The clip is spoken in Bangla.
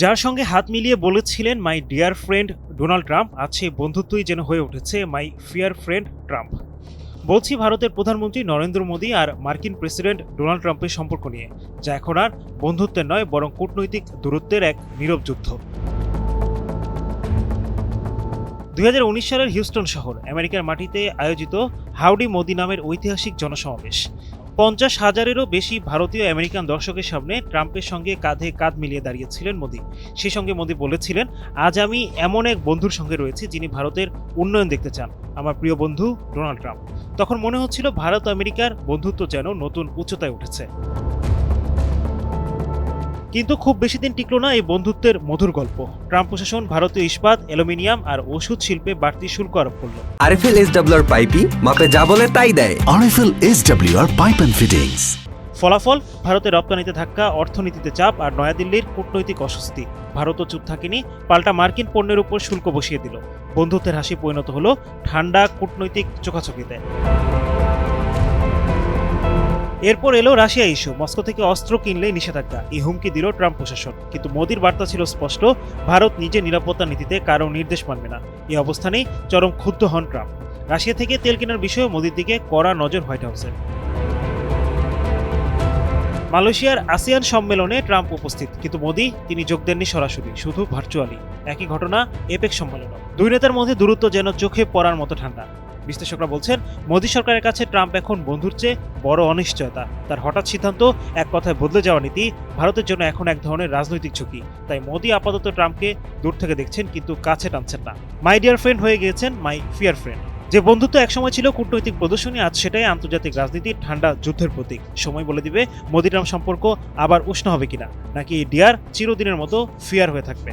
যার সঙ্গে হাত মিলিয়ে বলেছিলেন my dear friend Donald Trump আজ সেই বন্ধুত্বই যেন হয়ে উঠেছে মাই ফিয়ার ফ্রেন্ড ট্রাম্প বলছি ভারতের প্রধানমন্ত্রী নরেন্দ্র মোদী আর মার্কিন প্রেসিডেন্ট ডোনাল্ড ট্রাম্পের সম্পর্ক নিয়ে, যা এখন আর বন্ধুত্বের নয়, বরং কূটনৈতিক দূরত্বের এক নীরব যুদ্ধ। দু হাজার উনিশ সালের হিউস্টন শহর, আমেরিকার মাটিতে আয়োজিত হাউডি মোদি নামের ঐতিহাসিক জনসমাবেশ। পঞ্চাশ হাজারেরও বেশি ভারতীয় আমেরিকান দর্শকের সামনে ট্রাম্পের সঙ্গে কাঁধে কাঁধ মিলিয়ে দাঁড়িয়েছিলেন মোদী। সেই সঙ্গে মোদী বলেছিলেন, আজ আমি এমন এক বন্ধুর সঙ্গে রয়েছি যিনি ভারতের উন্নয়ন দেখতে চান। আমার প্রিয় বন্ধু ডোনাল্ড ট্রাম্প। তখন মনে হচ্ছিল, ভারত আমেরিকার বন্ধুত্ব যেন নতুন উচ্চতায় উঠেছে। কিন্তু খুব বেশি দিন টিকলো না এই বন্ধুত্বের মধুর গল্প। ট্রাম্প প্রশাসন ভারতীয় ইস্পাত অ্যালুমিনিয়াম আর ওষুধ শিল্পে বাড়তি শুল্ক আরোপ করল। আরএফএল এস ডাব্লিউর পাইপি মাপে যা বলে তাই দেয়। RFL SWR Pipe and Fittings. ফলাফল ভারতের রপ্তানিতে ধাক্কা অর্থনীতিতে চাপ আর নয়াদিল্লির কূটনৈতিক অস্বস্তি। ভারতও চুপ থাকেনি পাল্টা মার্কিন পণ্যের উপর শুল্ক বসিয়ে দিল। বন্ধুত্বের হাসি পরিণত হলো ঠান্ডা কূটনৈতিক চোখাচোখিতে। এরপর এলো রাশিয়া ইস্যু। মস্কো থেকে অস্ত্র কিনলেই নিষেধাজ্ঞা। এই হুমকি দিল ট্রাম্প প্রশাসন। কিন্তু মোদির বার্তা ছিল স্পষ্ট, ভারত নিজের নিরাপত্তা নীতিতে কারও নির্দেশ মানবে না। এই অবস্থানেই চরম ক্ষুব্ধ হন ট্রাম্প। রাশিয়া থেকে তেল কেনার বিষয়ে মোদির দিকে কড়া নজর হোয়াইট হাউসের মালয়েশিয়ার আসিয়ান সম্মেলনে ট্রাম্প উপস্থিত। কিন্তু মোদি, তিনি যোগ দেননি সরাসরি, শুধু ভার্চুয়ালি। একই ঘটনা এপেক সম্মেলন দুই নেতার মধ্যে দূরত্ব যেন চোখে পড়ার মতো ঠান্ডা। বিশ্লেষকরা বলছেন, মোদী সরকারের কাছে ট্রাম্প এখন বন্ধুর চেয়ে বড় অনিশ্চয়তা। তার হঠাৎ সিদ্ধান্ত এক কথায় বদলে যাওয়া নীতি ভারতের জন্য এখন এক ধরনের রাজনৈতিক ঝুঁকি। তাই মোদী আপাতত ট্রাম্পকে দূর থেকে দেখছেন, কিন্তু কাছে টানছেন না। মাই ডিয়ার ফ্রেন্ড হয়ে গিয়েছেন মাই ফিয়ার ফ্রেন্ড। যে বন্ধুত্ব একসময় ছিল কূটনৈতিক প্রদর্শনী, আজ সেটাই আন্তর্জাতিক রাজনীতির ঠান্ডা যুদ্ধের প্রতীক। সময় বলে দিবে, মোদি ট্রাম্প সম্পর্ক আবার উষ্ণ হবে কিনা? নাকি ডিয়ার চিরদিনের মতো ফিয়ার হয়ে থাকবে?